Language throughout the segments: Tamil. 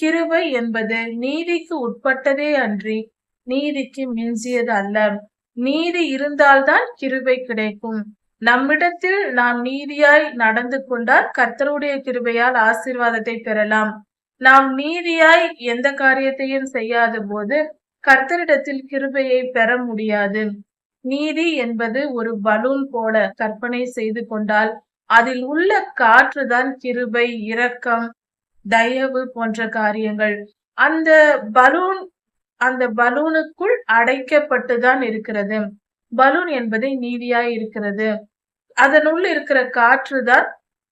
கிருபை என்பது நீதிக்கு உட்பட்டதே அன்றி நீதிக்கு மிஞ்சியது அல்ல நீதி இருந்தால்தான் கிருபை கிடைக்கும். நம்மிடத்தில் நாம் நீதியாய் நடந்து கொண்டால் கர்த்தருடைய கிருபையால் ஆசீர்வாதத்தை பெறலாம். நாம் நீதியாய் எந்த காரியத்தையும் செய்யாத போது கர்த்தரிடத்தில் கிருபையை பெற முடியாது. நீதி என்பது ஒரு பலூன் போல கற்பனை செய்து கொண்டால் அதில் உள்ள காற்றுதான் கிருபை இரக்கம் தயவு போன்ற காரியங்கள். அந்த பலூன் அந்த பலூனுக்குள் அடைக்கப்பட்டுதான் இருக்கிறது. பலூன் என்பது நீதியாய் இருக்கிறது. அதனுள் இருக்கிற காற்றுதான்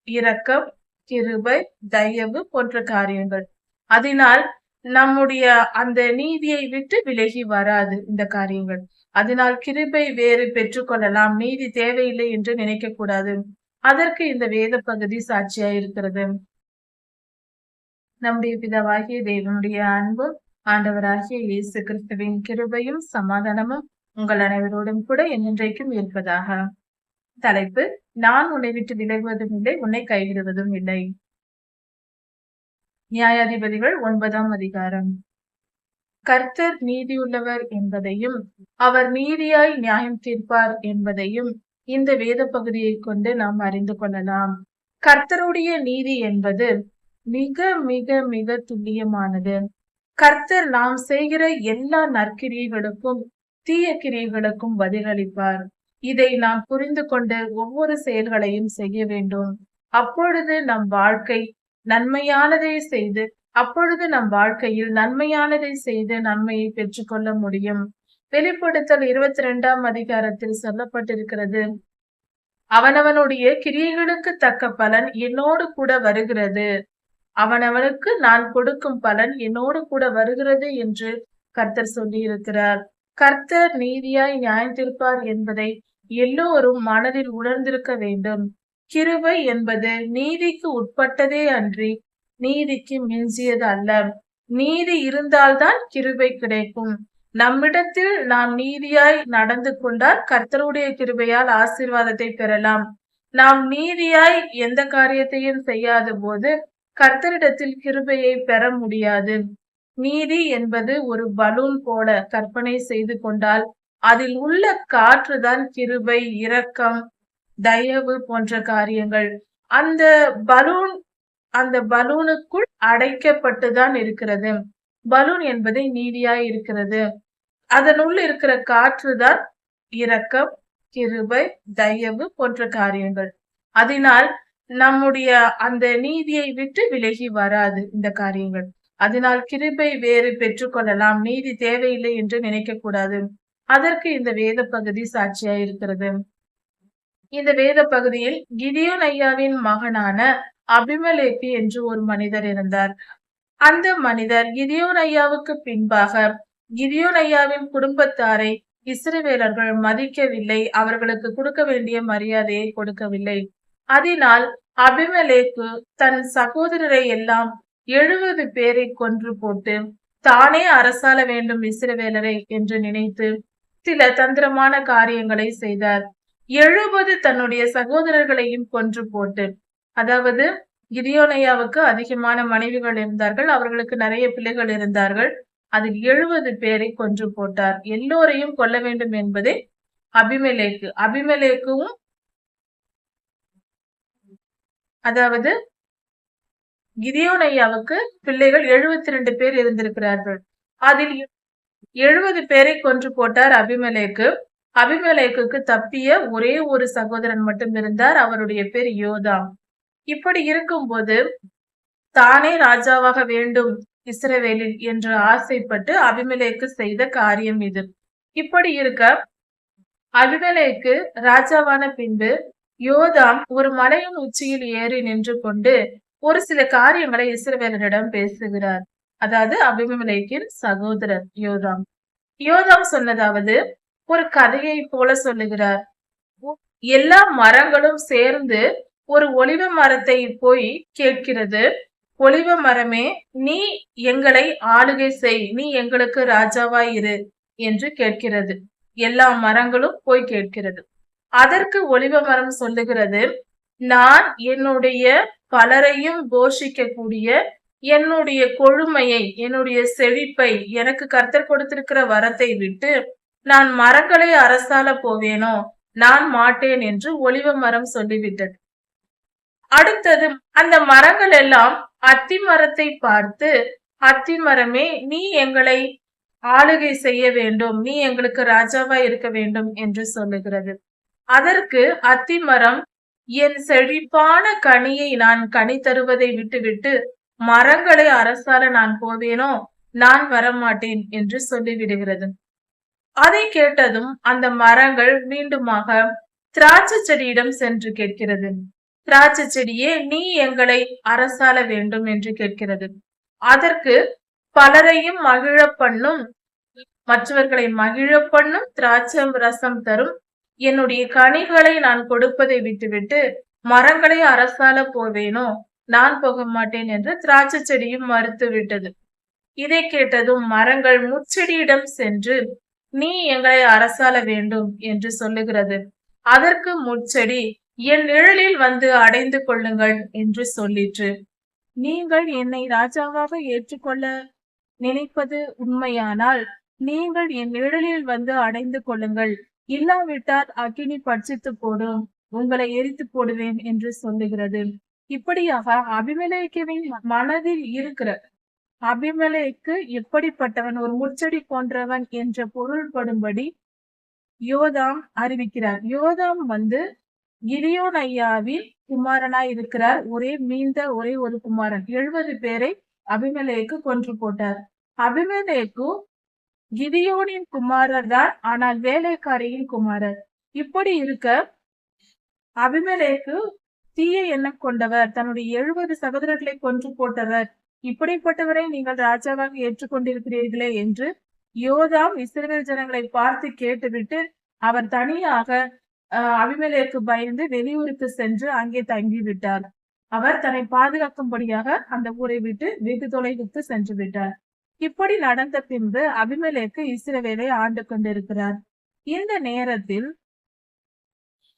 இரக்கம் கிருபை தயவு போன்ற காரியங்கள். அதனால் நம்முடைய அந்த நீதியை விட்டு விலகி வராது இந்த காரியங்கள். அதனால் கிருபை வேறு பெற்றுக்கொள்ளலாம் நீதி தேவையில்லை என்று நினைக்க கூடாது. அதற்கு இந்த வேத பகுதி சாட்சியா இருக்கிறது நம்முடைய பிதாவாகிய தேவனுடைய அன்பும் ஆண்டவராகிய இயேசு கிறிஸ்துவின் கிருபையும் சமாதானமும் உங்கள் அனைவரோடும் கூட என்றென்றைக்கும் இருப்பதாக. தலைப்பு நான் உன்னை விட்டு விலகுவதும் இல்லை உன்னை கைவிடுவதும் இல்லை. நியாயாதிபதிகள் ஒன்பதாம் அதிகாரம். கர்த்தர் நீதியுள்ளவர் என்பதையும் அவர் நீதியாய் நியாயம் தீர்ப்பார் என்பதையும் இந்த வேத பகுதியை கொண்டு நாம் அறிந்து கொள்ளலாம். கர்த்தருடைய நீதி என்பது மிக மிக மிக துல்லியமானது. கர்த்தர் நாம் செய்கிற எல்லா நற்கிரியைகளுக்கும் தீய கிரியைகளுக்கும் பதிலளிப்பார். இதை நாம் புரிந்து கொண்டு ஒவ்வொரு செயல்களையும் செய்ய வேண்டும். அப்பொழுது நம் வாழ்க்கை நன்மையானதை செய்து அப்பொழுது நம் வாழ்க்கையில் நன்மையானதை செய்து நன்மையை பெற்றுக்கொள்ள முடியும். வெளிப்படுத்தல் இருபத்தி ரெண்டாம் அதிகாரத்தில் சொல்லப்பட்டிருக்கிறது அவனவனுடைய கிரியைகளுக்கு தக்க பலன் என்னோடு கூட வருகிறது. அவனவனுக்கு நான் கொடுக்கும் பலன் என்னோடு கூட வருகிறது என்று கர்த்தர் சொல்லியிருக்கிறார். கர்த்தர் நீதியாய் நியாயத்திருப்பார் என்பதை எல்லோரும் மனதில் உணர்ந்திருக்க வேண்டும். கிருபை என்பது நீதிக்கு உட்பட்டதே அன்றி நீதிக்கு மிஞ்சியது அல்ல. நீதி இருந்தால்தான் கிருபை கிடைக்கும். நம்மிடத்தில் நாம் நீதியாய் நடந்து கொண்டால் கர்த்தருடைய கிருபையால் ஆசீர்வாதத்தை பெறலாம். நாம் நீதியாய் எந்த காரியத்தையும் செய்யாத போது கர்த்தரிடத்தில் கிருபையை பெற முடியாது. நீதி என்பது ஒரு பலூன் போல கற்பனை செய்து கொண்டால் அதில் உள்ள காற்றுதான் கிருபை இரக்கம் தயவு போன்ற காரியங்கள். அந்த பலூன் அந்த பலூனுக்குள் அடைக்கப்பட்டுதான் இருக்கிறது. பலூன் என்பது நீதியாய் இருக்கிறது. அதனுள் இருக்கிற காற்றுதான் இரக்கம் கிருபை தயவு போன்ற காரியங்கள். அதனால் நம்முடைய அந்த நீதியை விட்டு விலகி வராது இந்த காரியங்கள். அதனால் கிருபை வேறு பெற்றுக்கொள்ளலாம் நீதி தேவையில்லை என்று நினைக்க கூடாது அதற்கு இந்த வேத பகுதி சாட்சியா இருக்கிறது. இந்த வேத பகுதியில் கிதியோன் ஐயாவின் மகனான அபிமலேக்கு என்று ஒரு மனிதர் இருந்தார். அந்த மனிதர் கிதியோன் ஐயாவுக்கு பின்பாக கிதியோன் ஐயாவின் குடும்பத்தாரை இஸ்ரவேலர்கள் மதிக்கவில்லை. அவர்களுக்கு கொடுக்க வேண்டிய மரியாதையை கொடுக்கவில்லை. அதனால் அபிமலேக்கு தன் சகோதரரை எல்லாம் எழுபது பேரை கொன்று போட்டு தானே அரசாள வேண்டும் இஸ்ரவேலரை என்று நினைத்து சில தந்திரமான காரியங்களை செய்தார். எழுபது தன்னுடைய சகோதரர்களையும் கொன்று போட்டு அதாவது கிரியோனையாவுக்கு அதிகமான மனைவிகள் இருந்தார்கள் அவர்களுக்கு நிறைய பிள்ளைகள் இருந்தார்கள் அதில் எழுபது பேரை கொன்று போட்டார். எல்லோரையும் கொல்ல வேண்டும் என்பதே அபிமலேக்கு. அபிமலேக்கும் அதாவது கிதியோனையாவுக்கு பிள்ளைகள் எழுபத்தி ரெண்டு பேர் இருந்திருக்கிறார்கள். அதில் எழுபது பேரை கொன்று போட்டார் அபிமலேக்கு. அபிமலேக்கு தப்பிய ஒரே ஒரு சகோதரன் மட்டும் இருந்தார் அவருடைய பேர் யோதா இப்படி இருக்கும்போது தானே ராஜாவாக வேண்டும் இஸ்ரவேலில் என்று ஆசைப்பட்டு அபிமலேக்கு செய்த காரியம் இது. இப்படி இருக்க அபிமலேக்கு ராஜாவான பின்பு யோதாம் ஒரு மலையின் உச்சியில் ஏறி நின்று கொண்டு ஒரு சில காரியங்களை இஸ்ரவேலரிடம் பேசுகிறார். அதாவது அபிமலைக்கின் சகோதரர் யோதாம். யோதாம் சொன்னதாவது ஒரு கதையை போல சொல்லுகிறார். எல்லா மரங்களும் சேர்ந்து ஒரு ஒளிவ மரத்தை போய் கேட்கிறது. ஒளிவ மரமே நீ எங்களை ஆளுகை செய் நீ எங்களுக்கு ராஜாவாய் இரு என்று கேட்கிறது. எல்லா மரங்களும் போய் கேட்கிறது. அதற்கு ஒளிவமரம் சொல்லுகிறது நான் என்னுடைய பலரையும் கோஷிக்கக்கூடிய என்னுடைய கொழுமையை என்னுடைய செழிப்பை எனக்கு கர்த்தர் கொடுத்திருக்கிற வரத்தை விட்டு நான் மரங்களை அரசால போவேனோ நான் மாட்டேன் என்று ஒளிவ மரம் சொல்லிவிட்டது. அடுத்தது அந்த மரங்கள் எல்லாம் அத்தி மரத்தை பார்த்து அத்தி மரமே நீ எங்களை ஆளுகை செய்ய வேண்டும் நீ எங்களுக்கு ராஜாவா இருக்க வேண்டும் என்று சொல்லுகிறது. அதற்கு அத்தி மரம் என் செழிப்பான கனியை நான் கனி தருவதை விட்டுவிட்டு மரங்களை அரசால நான் போவேனோ? நான் வரமாட்டேன் என்று சொல்லிவிடுகிறது. அதை கேட்டதும் அந்த மரங்கள் மீண்டுமாக திராட்சை செடியிடம் சென்று கேட்கிறது. திராட்சை செடியே நீ எங்களை அரசால வேண்டும் என்று கேட்கிறது. அதற்கு பலரையும் மகிழ பண்ணும் மற்றவர்களை மகிழ பண்ணும் திராட்சை ரசம் தரும் என்னுடைய கனிகளை நான் கொடுப்பதை விட்டுவிட்டு மரங்களை அரசால போவேனோ? நான் போக மாட்டேன் என்று திராட்சை செடியும் மறுத்து விட்டது. இதை கேட்டதும் மரங்கள் முச்செடியிடம் சென்று நீ எங்களை அரசால வேண்டும் என்று சொல்லுகிறது. அதற்கு முச்செடி என் நிழலில் வந்து அடைந்து கொள்ளுங்கள் என்று சொல்லிற்று. நீங்கள் என்னை ராஜாவாக ஏற்றுக்கொள்ள நினைப்பது உண்மையானால் நீங்கள் என் நிழலில் வந்து அடைந்து கொள்ளுங்கள் இல்லாவிட்டால் அக்கினி பட்சித்து போடும் உங்களை எரித்து போடுவேன் என்று சொல்லுகிறது. இப்படியாக அபிமலேக்குவின் மனதில் இருக்கிற அபிமலேக்கு எப்படிப்பட்டவன் ஒரு முச்சடி போன்றவன் என்ற பொருள்படும்படி யோதாம் அறிவிக்கிறார். யோதாம் வந்து கிரியோன் ஐயாவின் குமாரனா இருக்கிறார். ஒரே மீந்த ஒரே ஒரு குமாரன். எழுபது பேரை அபிமலேக்கு கொன்று போட்டார். அபிமலேக்கு கிதியோனின் குமாரர் தான் ஆனால் வேலைக்காரியின் குமாரர். இப்படி இருக்க அபிமலேக்கு தீய எண்ணம் கொண்டவர் தன்னுடைய எழுபது சகோதரர்களை கொன்று போட்டவர். இப்படிப்பட்டவரை நீங்கள் ராஜாவாக ஏற்றுக்கொண்டிருக்கிறீர்களே என்று யோதாம் இஸ்ரேல் ஜனங்களை பார்த்து கேட்டுவிட்டு அவர் தனியாக அபிமலேக்கு பயந்து வெளியூருக்கு சென்று அங்கே தங்கிவிட்டார். அவர் தன்னை பாதுகாக்கும்படியாக அந்த ஊரை விட்டு வெகு தொலைவுக்கு சென்று விட்டார் இப்படி நடந்த பின்பு அபிமலேக்கு இஸ்ரவேலை ஆண்டு கொண்டிருக்கிறார். இந்த நேரத்தில்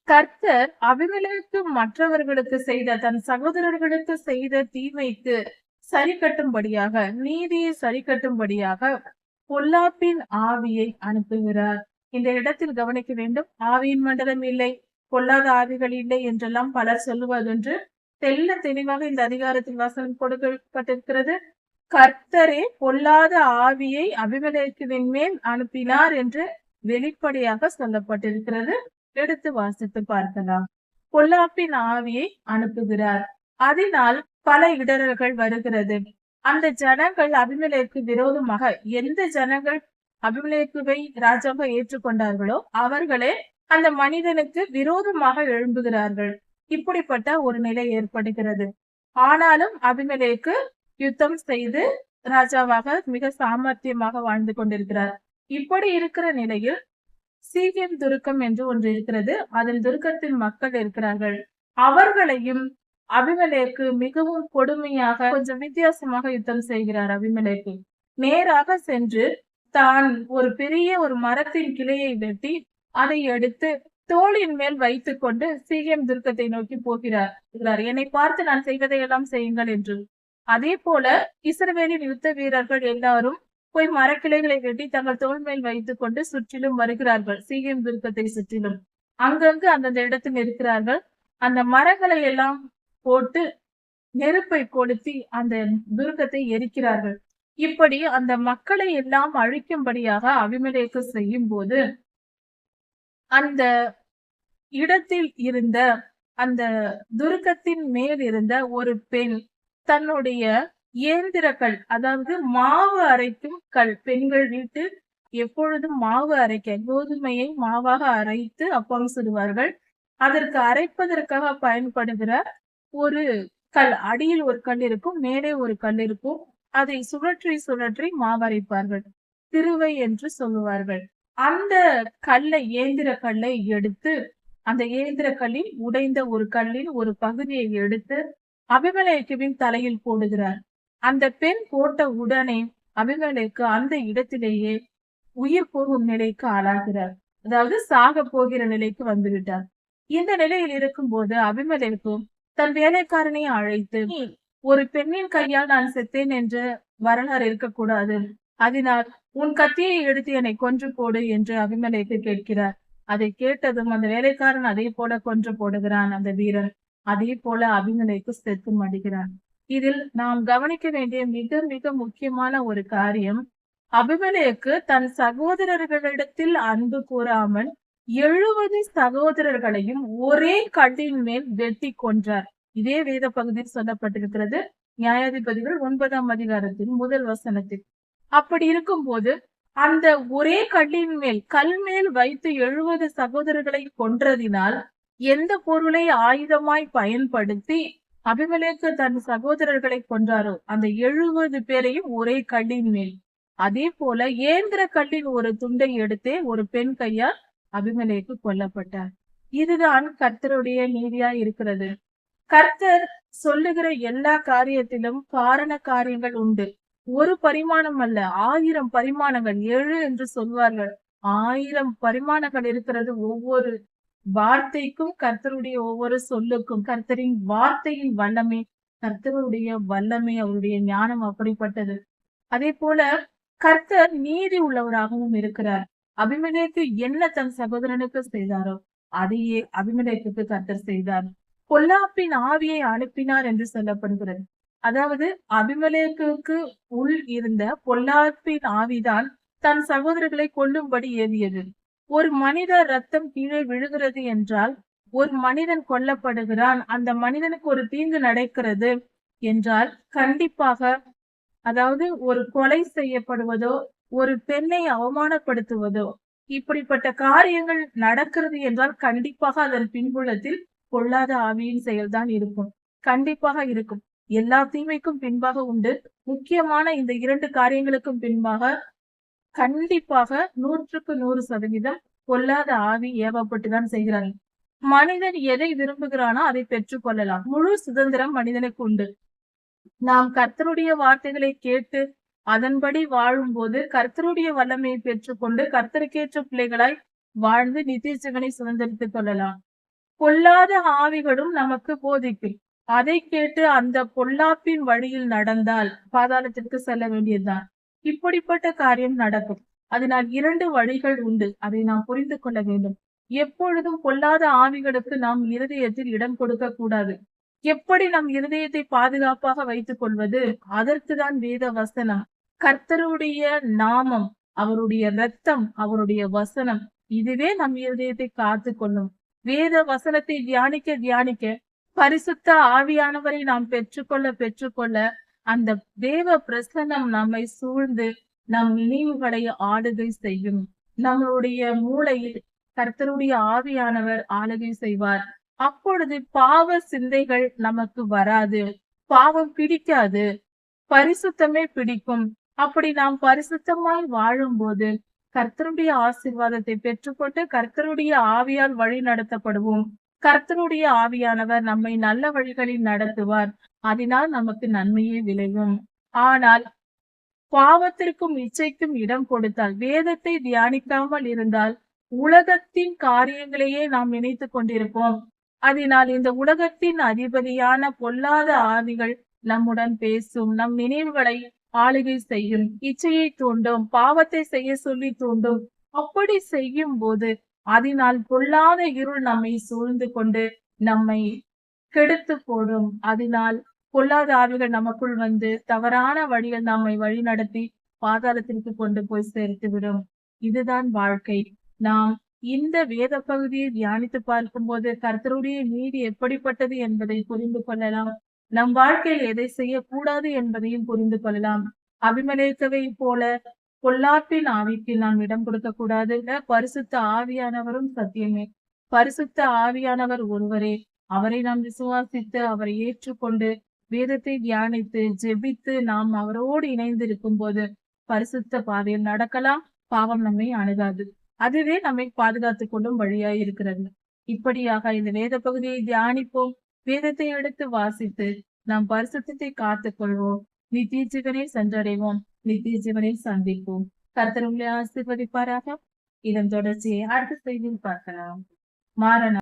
கர்த்தர் அபிமலேக்கு மற்றவர்களுக்கு செய்த தன் சகோதரர்களுக்கு செய்த தீமைக்கு சரி கட்டும்படியாக நீதியை சரி கட்டும்படியாக பொல்லாப்பின் ஆவியை அனுப்புகிறார். இந்த இடத்தில் கவனிக்க வேண்டும் ஆவியின் மண்டலம் இல்லை பொல்லாத ஆவிகள் இல்லை என்றெல்லாம் பலர் சொல்லுவதென்று தெல்ல தெளிவாக இந்த அதிகாரத்தில் வாசனம் கொடுக்கப்பட்டிருக்கிறது. கர்த்தரே பொல்லாத ஆவியை அபிமலேக்குவின் மேல் அனுப்பினார் என்று வெளிப்படையாக சொல்லப்பட்டிருக்கிறது. எடுத்து வாசித்து பார்க்கலாம். பொல்லாப்பின் ஆவியை அனுப்புகிறார். அதனால் பல இடர்கள் வருகிறது. அந்த ஜனங்கள் அபிமலேக்கு விரோதமாக எந்த ஜனங்கள் அபிமலேக்குவை ராஜாவை ஏற்றுக்கொண்டார்களோ அவர்களே அந்த மனிதனுக்கு விரோதமாக எழும்புகிறார்கள். இப்படிப்பட்ட ஒரு நிலை ஏற்படுகிறது. ஆனாலும் அபிமலேக்கு யுத்தம் செய்து ராஜாவாக மிக சாமர்த்தியமாக வாழ்ந்து கொண்டிருக்கிறார். இப்படி இருக்கிற நிலையில் சீக்கியம் துருக்கம் என்று ஒன்று இருக்கிறது. அதில் துருக்கத்தின் மக்கள் இருக்கிறார்கள். அவர்களையும் அபிமலேக்கு மிகவும் கொடுமையாக கொஞ்சம் வித்தியாசமாக யுத்தம் செய்கிறார் அபிமலேக்கு. நேராக சென்று தான் ஒரு பெரிய ஒரு மரத்தின் கிளையை வெட்டி அதை எடுத்து தோளின் மேல் வைத்துக் கொண்டு சீகியம் துர்க்கத்தை நோக்கி போகிறார். என்னை பார்த்து நான் செய்வதையெல்லாம் செய்யுங்கள் என்று. அதே போல இஸ்ரவேலின் யுத்த வீரர்கள் எல்லாரும் போய் மரக்கிளைகளை வெட்டி தங்கள் தோல் மேல் வைத்துக் கொண்டு சுற்றிலும் வருகிறார்கள். சீகியம் துர்க்கத்தை சுற்றிலும். அங்கங்கு அந்தந்த இடத்தில் இருக்கிறார்கள். அந்த மரங்களை எல்லாம் போட்டு நெருப்பை கொளுத்தி அந்த துர்க்கத்தை எரிக்கிறார்கள். இப்படி அந்த மக்களை எல்லாம் அழிக்கும்படியாக அபிமலேக்கு செய்யும் போது அந்த இடத்தில் இருந்த அந்த துருக்கத்தின் மேல் இருந்த ஒரு பெண் தன்னுடைய இயந்திர கல் அதாவது மாவு அரைக்கும் கல் பெண்கள் வீட்டில் எப்பொழுதும் மாவு அரைக்க கோதுமையை மாவாக அரைத்து அப்பம் சுடுவார்கள் அதற்கு அரைப்பதற்காக பயன்படுகிற ஒரு கல் அடியில் ஒரு கல் இருக்கும் மேலே ஒரு கல் இருக்கும். அதை சுழற்றி சுழற்றி மாவரைப்பார்கள். திருவை என்று சொல்லுவார்கள். அந்த கல்லை இயந்திர கல்லை எடுத்து அந்த இயந்திர கல்லில் உடைந்த ஒரு கல்லின் ஒரு பகுதியை எடுத்து அபிமலேக்குவின் தலையில் போடுகிறார். அந்த பெண் போட்ட உடனே அபிமலேக்கு அந்த இடத்திலேயே உயிர் போகும் நிலைக்கு ஆளாகிறார். அதாவது சாக போகிற நிலைக்கு வந்துவிட்டார். இந்த நிலையில் இருக்கும் போது அபிமலைக்கும் தன் வேலைக்காரனை அழைத்து ஒரு பெண்ணின் கையால் நான் செத்தேன் என்ற வரலாறு இருக்கக்கூடாது. அதனால் உன் கத்தியை எடுத்து என்னை கொன்று போடு என்று அபிமலைக்கு கேட்கிறார். அதை கேட்டதும் அந்த வேலைக்காரன் அதே போல கொன்று போடுகிறான் அந்த வீரன். அதே போல அபிமலைக்கு செத்து மடிகிறான் இதில் நாம் கவனிக்க வேண்டிய மிக மிக முக்கியமான ஒரு காரியம் அபிமலைக்கு தன் சகோதரர்களிடத்தில் அன்பு கூறாமல் எழுபது சகோதரர்களையும் ஒரே கல்லின் மேல் வெட்டி கொன்றார். இதே வேத பகுதியில் சொல்லப்பட்டிருக்கிறது நியாயாதிபதிகள் ஒன்பதாம் அதிகாரத்தின் முதல் வசனத்தில். அப்படி இருக்கும்போது அந்த ஒரே கல்லின் மேல் கல் மேல் வைத்து எழுபது சகோதரர்களை கொன்றதினால் எந்த பொருளை ஆயுதமாய் பயன்படுத்தி அபிமலேக்கு தன் சகோதரர்களை கொன்றாரோ அந்த எழுபது பேரையும் ஒரே கல்லின் மேல். அதே போல ஏந்திர கல்லின் ஒரு துண்டை எடுத்தே ஒரு பெண் கையால் அபிமலேக்கு கொல்லப்பட்டார். இதுதான் கர்த்தருடைய நீதியா இருக்கிறது. கர்த்தர் சொல்லுகிற எல்லா காரியத்திலும் காரண காரியங்கள் உண்டு. ஒரு பரிமாணம் அல்ல ஆயிரம் பரிமாணங்கள். ஏழு என்று சொல்வார்கள். ஆயிரம் பரிமாணங்கள் இருக்கிறது ஒவ்வொரு வார்த்தைக்கும் கர்த்தருடைய ஒவ்வொரு சொல்லுக்கும் கர்த்தரின் வார்த்தையின் வல்லமை கர்த்தருடைய வல்லமை அவருடைய ஞானம் அப்படிப்பட்டது. அதே போல கர்த்தர் நீதி உள்ளவராகவும் இருக்கிறார். அபிமலேக்கு என்ன தன் சகோதரனுக்கு செய்தாரோ அதையே அபிமலேக்கு கர்த்தர் செய்தார். பொல்லாப்பின் ஆவியை அனுப்பினார் என்று சொல்லப்படுகிறது. அதாவது அபிமலேக்கு உள் இருந்த பொல்லாப்பின் ஆவிதான் தன் சகோதரர்களை கொல்லும்படி ஏவியது. ஒரு மனித ரத்தம் கீழே விழுகிறது என்றால் ஒரு மனிதன் கொல்லப்படுகிறான் அந்த மனிதனுக்கு ஒரு தீங்கு நடக்கிறது என்றால் கண்டிப்பாக அதாவது ஒரு கொலை செய்யப்படுவதோ ஒரு பெண்ணை அவமானப்படுத்துவதோ இப்படிப்பட்ட காரியங்கள் நடக்கிறது என்றால் கண்டிப்பாக அதன் பின்புலத்தில் பொல்லாத ஆவியின் செயல்தான் இருக்கும். கண்டிப்பாக இருக்கும். எல்லா தீமைக்கும் பின்பாக உண்டு. முக்கியமான இந்த இரண்டு காரியங்களுக்கும் பின்பாக கண்டிப்பாக நூற்றுக்கு நூறு சதவீதம் பொல்லாத ஆவி ஏவப்பட்டுதான் செய்கிறாங்க மனிதன் எதை விரும்புகிறானோ அதை பெற்றுக் கொள்ளலாம். முழு சுதந்திரம் மனிதனுக்கு உண்டு. நாம் கர்த்தருடைய வார்த்தைகளை கேட்டு அதன்படி வாழும் போது கர்த்தருடைய வல்லமையை பெற்றுக்கொண்டு கர்த்தருக்கேற்ற பிள்ளைகளாய் வாழ்ந்து நித்திய சுதந்திரித்துக் கொள்ளலாம். பொல்லாத ஆவிகளும் நமக்கு போதிக்கும் அதை கேட்டு அந்த பொல்லாப்பின் வழியில் நடந்தால் பாதாளத்திற்கு செல்ல வேண்டியதுதான். இப்படிப்பட்ட காரியம் நடக்கும். அதனால் இரண்டு வழிகள் உண்டு. அதை நாம் புரிந்து கொள்ள வேண்டும். எப்பொழுதும் பொல்லாத ஆவிகளுக்கு நாம் இருதயத்தில் இடம் கொடுக்க கூடாது. எப்படி நம் இருதயத்தை பாதுகாப்பாக வைத்துக் கொள்வது? அதற்குதான் வேத வசனம். கர்த்தருடைய நாமம் அவருடைய ரத்தம் அவருடைய வசனம் இதுவே நம் இருதயத்தை காத்து கொள்ளும். வேத வசனத்தை தியானிக்க தியானிக்க பரிசுத்த ஆவியானவரை நாம் பெற்றுக்கொள்ள பெற்றுக்கொள்ள அந்த தேவ பிரசனம் நம்மை சூழ்ந்து நம் நினைவுகளை ஆளுகை செய்யும். நம்மளுடைய மூளையில் கர்த்தருடைய ஆவியானவர் ஆளுகை செய்வார். அப்பொழுது பாவ சிந்தைகள் நமக்கு வராது. பாவம் பிடிக்காது. பரிசுத்தமே பிடிக்கும். அப்படி நாம் பரிசுத்தமாய் வாழும்போது கர்த்தருடைய ஆசிர்வாதத்தை பெற்றுக்கொண்டு கர்த்தருடைய ஆவியால் வழி நடத்தப்படுவோம் கர்த்தருடைய ஆவியானவர் நம்மை நல்ல வழிகளில் நடத்துவார். அதனால் நமக்கு நன்மையே விளையும். ஆனால் பாவத்திற்கும் இச்சைக்கும் இடம் கொடுத்தால் வேதத்தை தியானிக்காமல் இருந்தால் உலகத்தின் காரியங்களையே நாம் நினைத்து கொண்டிருப்போம். அதனால் இந்த உலகத்தின் அதிபதியான பொல்லாத ஆவிகள் நம்முடன் பேசும் நம் நினைவுகளை ஆளுகை செய்யும் இச்சையை தூண்டும் பாவத்தை செய்ய சொல்லி தூண்டும் அப்படி செய்யும் போது அதனால் பொல்லாத இருள் நம்மை சூழ்ந்து கொண்டு நம்மை கெடுத்து போடும். அதனால் பொல்லாத ஆவிகள் நமக்குள் வந்து தவறான வழியில் நம்மை வழி நடத்தி பாதாளத்திற்கு கொண்டு போய் சேர்த்துவிடும் இதுதான் வாழ்க்கை. நாம் இந்த வேத பகுதியை தியானித்து பார்க்கும்போது கர்த்தருடைய நீதி எப்படிப்பட்டது என்பதை புரிந்து கொள்ளலாம். நம் வாழ்க்கையில் எதை செய்யக்கூடாது என்பதையும் புரிந்து கொள்ளலாம். அபிமலேக்கவை போல பொல்லாப்பின் ஆவிக்கு நாம் இடம் கொடுக்க கூடாது பரிசுத்த ஆவியானவரும் சத்தியமே. பரிசுத்த ஆவியானவர் ஒருவரே. அவரை நாம் விசுவாசித்து அவரை ஏற்றுக்கொண்டு வேதத்தை தியானித்து ஜெபித்து நாம் அவரோடு இணைந்து இருக்கும் போது பரிசுத்த பாதையில் நடக்கலாம். பாவம் நம்மை அணுகாது. அதுவே நம்மை பாதுகாத்துக் கொள்ளும் வழியாய் இருக்கிறது. இப்படியாக இந்த வேத பகுதியை தியானிப்போம். வேதத்தை எடுத்து வாசித்து நாம் பரிசுத்தத்தை காத்துக் கொள்வோம். நித்திய ஜீவனை சென்றடைவோம். நித்திய ஜீவனை சந்திப்போம். கர்த்தர் உங்களை ஆசிர்வதிப்பாராக. இதன் தொடர்ச்சியை அடுத்த செய்தியில் பார்க்கலாம். மாறனா